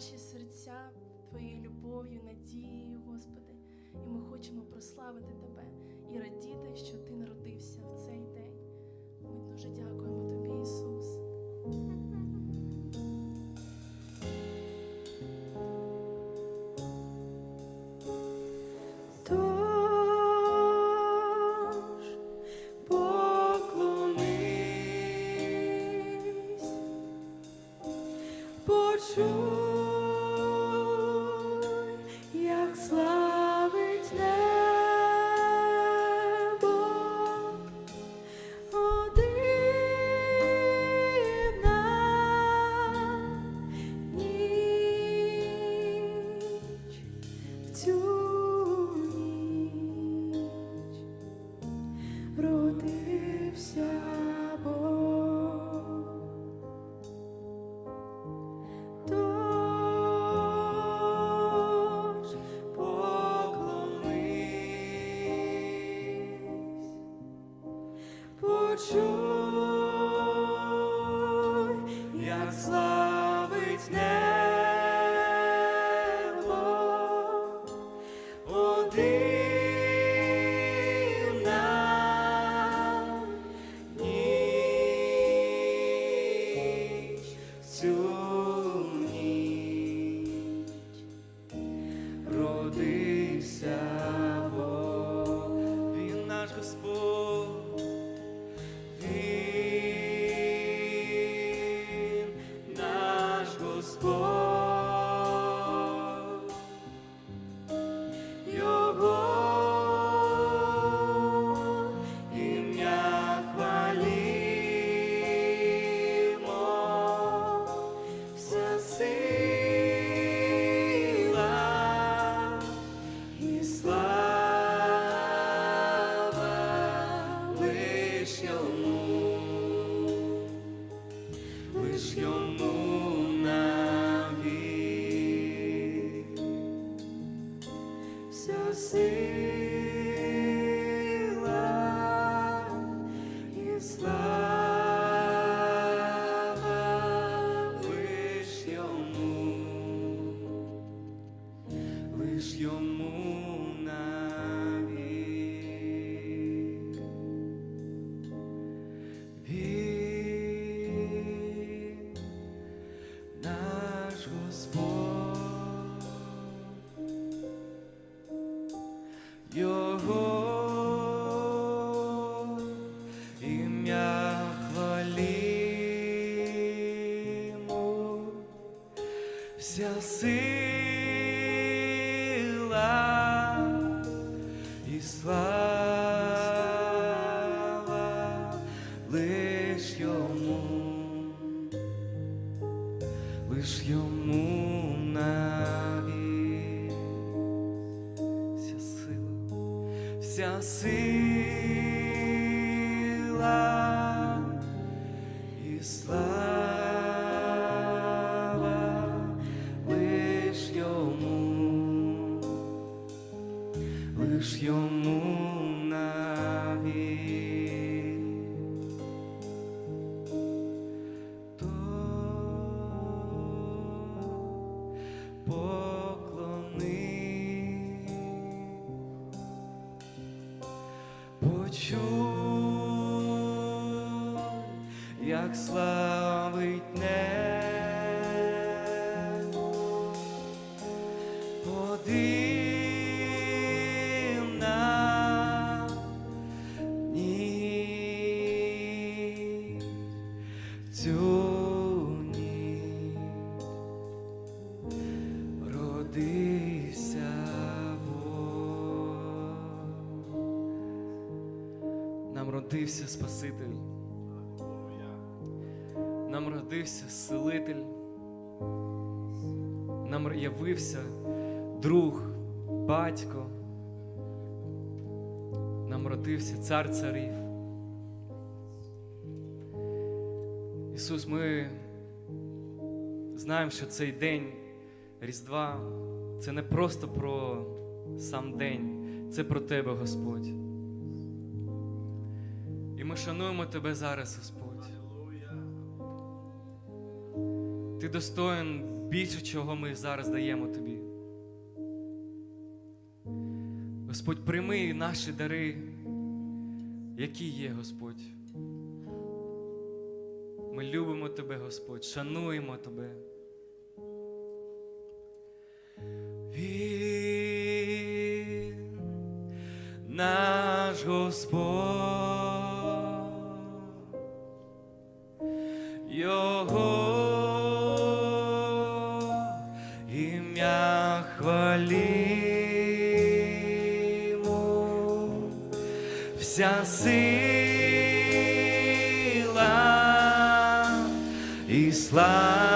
наші серця Твоєю любов'ю, надією, Господи. І ми хочемо прославити Тебе і радіти, що Ти народився в цей день. Ми дуже дякуємо лиш йому навік вся сила, вся сила почуй, як славить небо, Спаситель. Нам родився Селитель. Нам явився друг, батько. Нам родився цар царів. Ісус, ми знаємо, що цей день Різдва це не просто про сам день, це про Тебе, Господь ми шануємо Тебе зараз, Господь. Ти достоїн більше, чого ми зараз даємо Тобі. Господь, прийми наші дари, які є, Господь. Ми любимо Тебе, Господь, шануємо Тебе. Він наш Господь. вся сила і слава.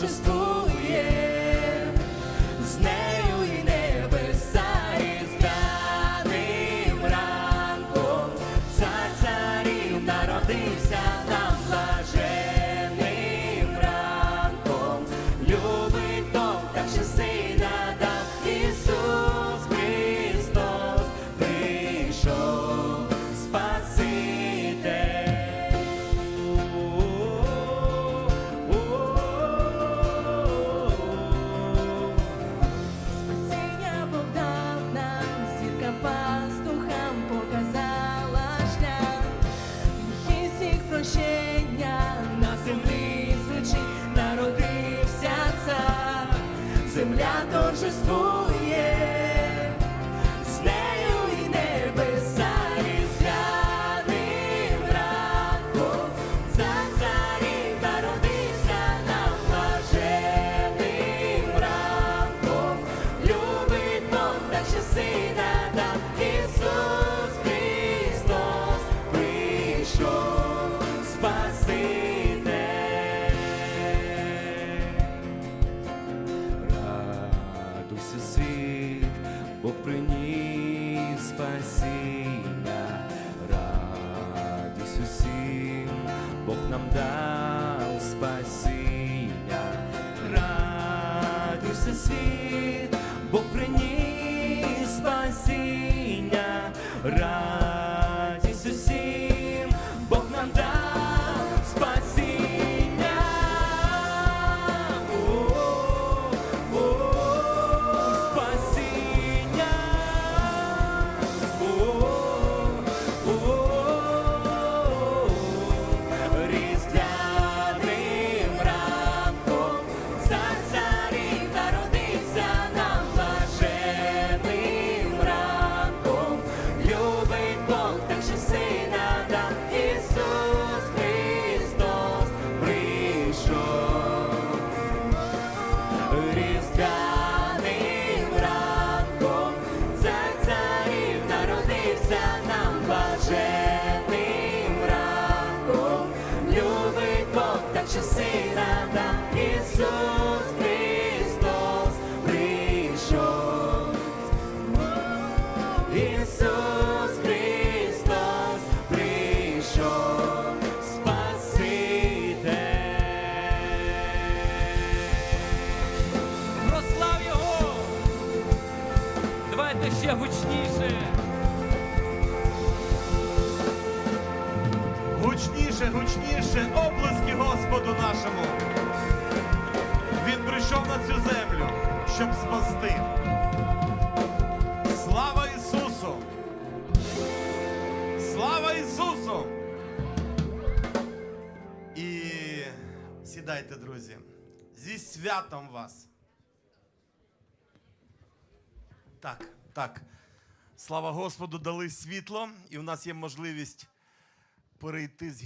just Ра. Давайте ще гучніше. Гучніше, гучніше, облески Господу нашому. Він прийшов на цю землю, щоб спасти. Слава Ісусу! Слава Ісусу! І сідайте, друзі. Зі святом вас. Так, так. Слава Господу, дали світло, і в нас є можливість перейти з